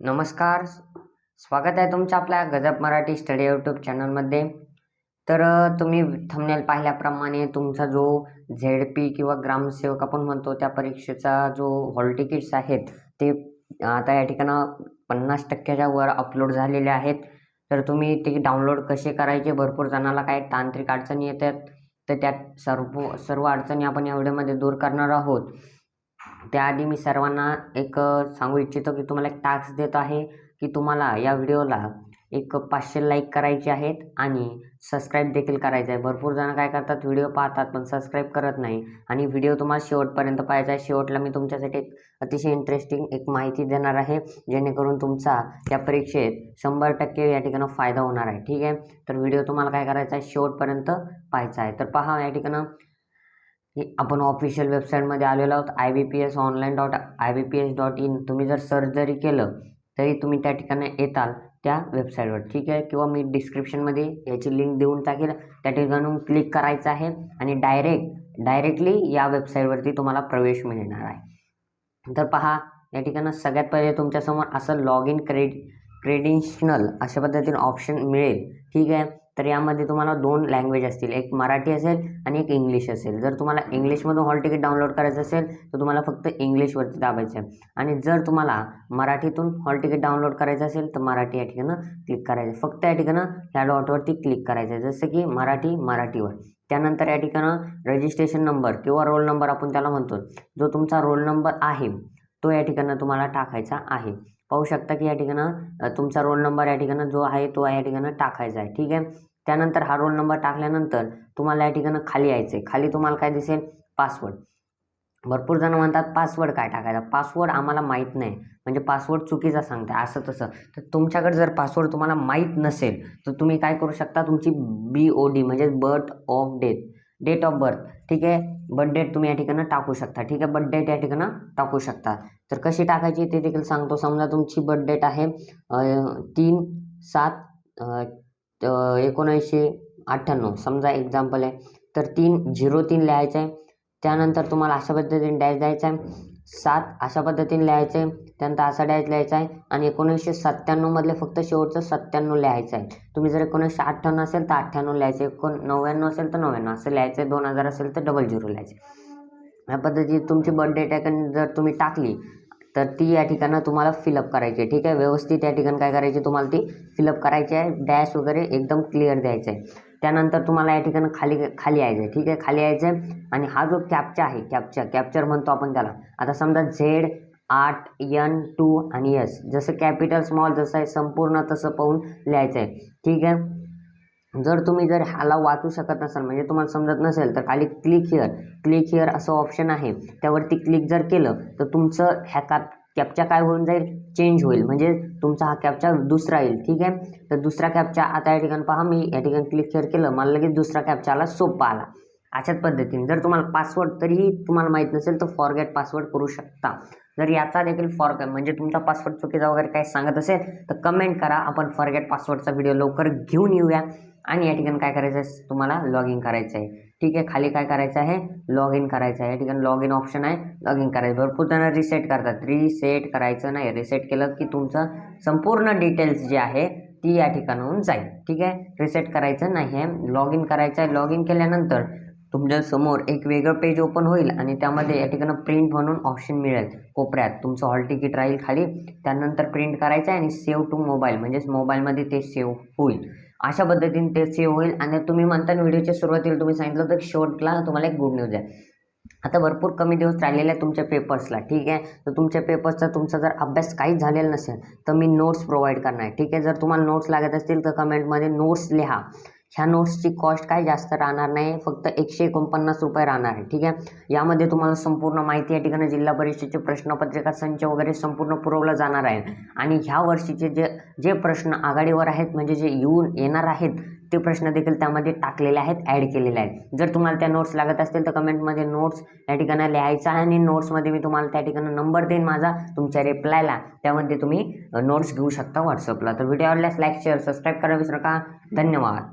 नमस्कार. स्वागत आहे तुमचं आपल्या गजब मराठी स्टडी यूट्यूब चॅनलमध्ये. तर तुम्ही थंबनेल पाहिल्याप्रमाणे तुमचा जो झेड पी किंवा ग्रामसेवक आपण म्हणतो त्या परीक्षेचा जो हॉल तिकीट्स आहेत ते आता या ठिकाणं पन्नास टक्क्याच्या वर अपलोड झालेले आहेत. तर तुम्ही ते डाउनलोड कसे करायचे? भरपूर जणाला काय तांत्रिक अडचणी येतात. तर त्यात सर्व सर्व अडचणी आपण या व्हिडिओमध्ये दूर करणार आहोत. त्याआधी मी सर्वांना एक सांगू इच्छितो की तुम्हाला एक टास्क देत आहे की तुम्हाला या व्हिडिओला एक पाचशे लाईक करायचे आहेत आणि सबस्क्राईब देखील करायचं आहे. भरपूर जण काय करतात व्हिडिओ पाहतात पण सबस्क्राईब करत नाही आणि व्हिडिओ तुम्हाला शेवटपर्यंत पाहायचा आहे. शेवटला मी तुमच्यासाठी एक अतिशय इंटरेस्टिंग एक माहिती देणार आहे जेणेकरून तुमचा त्या परीक्षेत शंभर टक्के या ठिकाणं फायदा होणार आहे. ठीक आहे? तर व्हिडिओ तुम्हाला काय करायचा आहे? शेवटपर्यंत पाहायचा आहे. तर पहा या ठिकाणं आपण ऑफिशियल वेबसाईटमध्ये आलेलो आहोत I B P S online dot I B P S dot in तुम्ही जर सर्च जरी केलं तरी तुम्ही त्या ठिकाणी येताल त्या वेबसाईटवर ठीक आहे? किंवा मी डिस्क्रिप्शनमध्ये याची लिंक देऊन टाकेल. त्या ठिकाणून क्लिक करायचं आहे आणि डायरेक्ट डायरेक्टली या वेबसाईटवरती तुम्हाला प्रवेश मिळणार आहे. तर पहा या ठिकाणं सगळ्यात पहिले तुमच्यासमोर असं लॉग इन क्रेड क्रेडिशनल अशा पद्धतीने ऑप्शन मिळेल. ठीक आहे? तर यामध्ये तुम्हाला दोन लँग्वेज असतील. एक मराठी असेल आणि एक इंग्लिश असेल. जर तुम्हाला इंग्लिशमधून हॉल तिकीट डाउनलोड करायचं असेल तर तुम्हाला फक्त इंग्लिशवरती दाबायचं आहे. आणि जर तुम्हाला मराठीतून हॉल तिकीट डाउनलोड करायचं असेल तर मराठी या ठिकाणं क्लिक करायचं. फक्त या ठिकाणं ह्या डॉटवरती क्लिक करायचं आहे. जसं की मराठी मराठीवर. त्यानंतर या ठिकाणं रजिस्ट्रेशन नंबर किंवा रोल नंबर आपण त्याला म्हणतो. जो तुमचा रोल नंबर आहे तो या ठिकाणं तुम्हाला टाकायचा आहे. पाहू शकता की या ठिकाणं तुमचा रोल नंबर या ठिकाणं जो आहे तो या ठिकाणं टाकायचा आहे. ठीक आहे? त्यानंतर हा रोल नंबर टाकल्यानंतर तुम्हाला या ठिकाणं खाली यायचं आहे खाली तुम्हाला काय दिसेल? पासवर्ड भरपूर जण म्हणतात पासवर्ड काय टाकायचा? पासवर्ड आम्हाला माहीत नाही. म्हणजे पासवर्ड चुकीचा सांगते असं तसं. तर तुमच्याकडे जर पासवर्ड तुम्हाला माहीत नसेल तर तुम्ही काय करू शकता? तुमची बी ओ डी म्हणजे birth of death date of birth ठीक आहे? बर्थ डेट तुम्ही या ठिकाणं टाकू शकता. ठीक आहे? बर्थ डेट या ठिकाणं टाकू शकता. तर कशी टाकायची ते देखील सांगतो. समजा तुमची बर्थ डेट आहे तीन सात एकोणऐंशी अठ्ठ्याण्णव. समजा एक्झाम्पल आहे. तर तीन झिरो तीन लिहायचं आहे. त्यानंतर तुम्हाला अशा पद्धतीने डॅश द्यायचा आहे. सात अशा पद्धतीने लिहायचं आहे. त्यानंतर असा डॅश लिहायचा आहे आणि एकोणीसशे सत्त्याण्णवमधले फक्त शेवटचं सत्त्याण्णव लिहायचं आहे. तुम्ही जर एकोणीसशे अठ्ठ्याण्णव असेल तर अठ्ठ्याण्णव लिहायचं एकोण नव्याण्णव असेल तर नव्याण्णव. असं लिहायचं आहे. दोन हजार असेल तर डबल झिरो लिहायचं या पद्धतीत तुमची बर्थ डेट आहे जर तुम्ही टाकली तर ती या ठिकाणं तुम्हाला फिलअप करायची आहे. ठीक आहे? व्यवस्थित या ठिकाणी काय करायची तुम्हाला ती फिलअप करायची आहे. डॅश वगैरे एकदम क्लिअर द्यायचं आहे. त्यानंतर तुम्हाला या ठिकाणी खाली खाली यायचं आहे. ठीक आहे? खाली यायचं आहे. आणि हा जो कॅप्चा आहे कॅप्चा कॅप्चर म्हणतो आपण त्याला. आता समजा झेड आठ यन टू आणि एस जसं कॅपिटल स्मॉल जसं आहे संपूर्ण तसं पाहून लिहायचं आहे. ठीक आहे? जर तुम्ही जर ह्याला वाचू शकत नसाल म्हणजे तुम्हाला समजत नसेल तर खाली क्लिक हिअर क्लिक हिअर असं ऑप्शन आहे. त्यावरती क्लिक जर केलं तर तुमचं ह्या कॅप कॅपचा काय होऊन जाईल? चेंज होईल. म्हणजे तुमचा हा कॅपचा दुसरा येईल. ठीक आहे? तर दुसरा कॅपचा आता या ठिकाणी पहा मी या ठिकाणी क्लिक हिअर केलं. मला लगेच दुसरा कॅपचा आला सोपा आला. अशाच पद्धतीने. जर तुम्हाला पासवर्ड तरीही तुम्हाला माहीत नसेल तर फॉरगेट पासवर्ड करू शकता. जर याचा देखील फॉरगेट म्हणजे तुमचा पासवर्ड चुकीचा वगैरे काही सांगत असेल तर कमेंट करा. आपण फॉरगेट पासवर्डचा व्हिडिओ लवकर घेऊन येऊया. आणि या ठिकाणी काय करायचं आहे? तुम्हाला लॉग इन करायचं आहे. ठीक आहे खाली काय करायचं आहे? लॉग इन करायचं आहे. या ठिकाणी लॉग इन ऑप्शन आहे. लॉग इन करायचं. भरपूर जण रिसेट करतात. रिसेट करायचं नाही. रिसेट केलं की तुमचं संपूर्ण डिटेल्स जे आहे ती या ठिकाणाहून जाईल. ठीक आहे? रिसेट करायचं नाही आहे. लॉग इन करायचं आहे. लॉग इन केल्यानंतर तुमच्यासमोर एक वेगळं पेज ओपन होईल आणि त्यामध्ये या ठिकाणं प्रिंट म्हणून ऑप्शन मिळेल. कोपऱ्यात तुमचं हॉल तिकीट राहील खाली. त्यानंतर प्रिंट करायचं आहे आणि सेव्ह टू मोबाईल म्हणजेच मोबाईलमध्ये ते सेव्ह होईल. अशा पद्धतीने ते सेव्ह होईल. आणि तुम्ही म्हणता व्हिडिओच्या सुरुवातीला तुम्ही सांगितलं तर शेवटला तुम्हाला एक गुड न्यूज आहे. आता भरपूर कमी दिवस राहिलेले आहे तुमच्या पेपर्सला ठीक आहे? तर तुमच्या पेपर्सचा तुमचा जर अभ्यास काहीच झालेला नसेल तर मी नोट्स प्रोव्हाइड करणार आहे ठीक आहे? जर तुम्हाला नोट्स लागत असतील तर कमेंटमध्ये नोट्स लिहा. ह्या नोट्सची कॉस्ट काही जास्त राहणार नाही. फक्त एकशे एकोणपन्नास रुपये राहणार आहे. ठीक आहे? यामध्ये तुम्हाला संपूर्ण माहिती या ठिकाणी जिल्हा परिषदेचे प्रश्नपत्रिका संच वगैरे संपूर्ण पुरवलं जाणार आहे. आणि ह्या वर्षीचे जे जे प्रश्न आघाडीवर आहेत म्हणजे जे येऊन येणार आहेत ते प्रश्न देखील त्यामध्ये टाकलेले आहेत ॲड केलेले आहेत. जर तुम्हाला त्या नोट्स लागत असतील तर कमेंटमध्ये नोट्स या ठिकाणी लिहायचा आहे आणि नोट्समध्ये मी तुम्हाला त्या ठिकाणी नंबर देईन माझा तुमच्या रिप्लायला त्यामध्ये तुम्ही नोट्स घेऊ शकता व्हॉट्सअपला तर व्हिडिओ आवडल्यास लाईक शेअर सबस्क्राईब करा विसरू नका. धन्यवाद.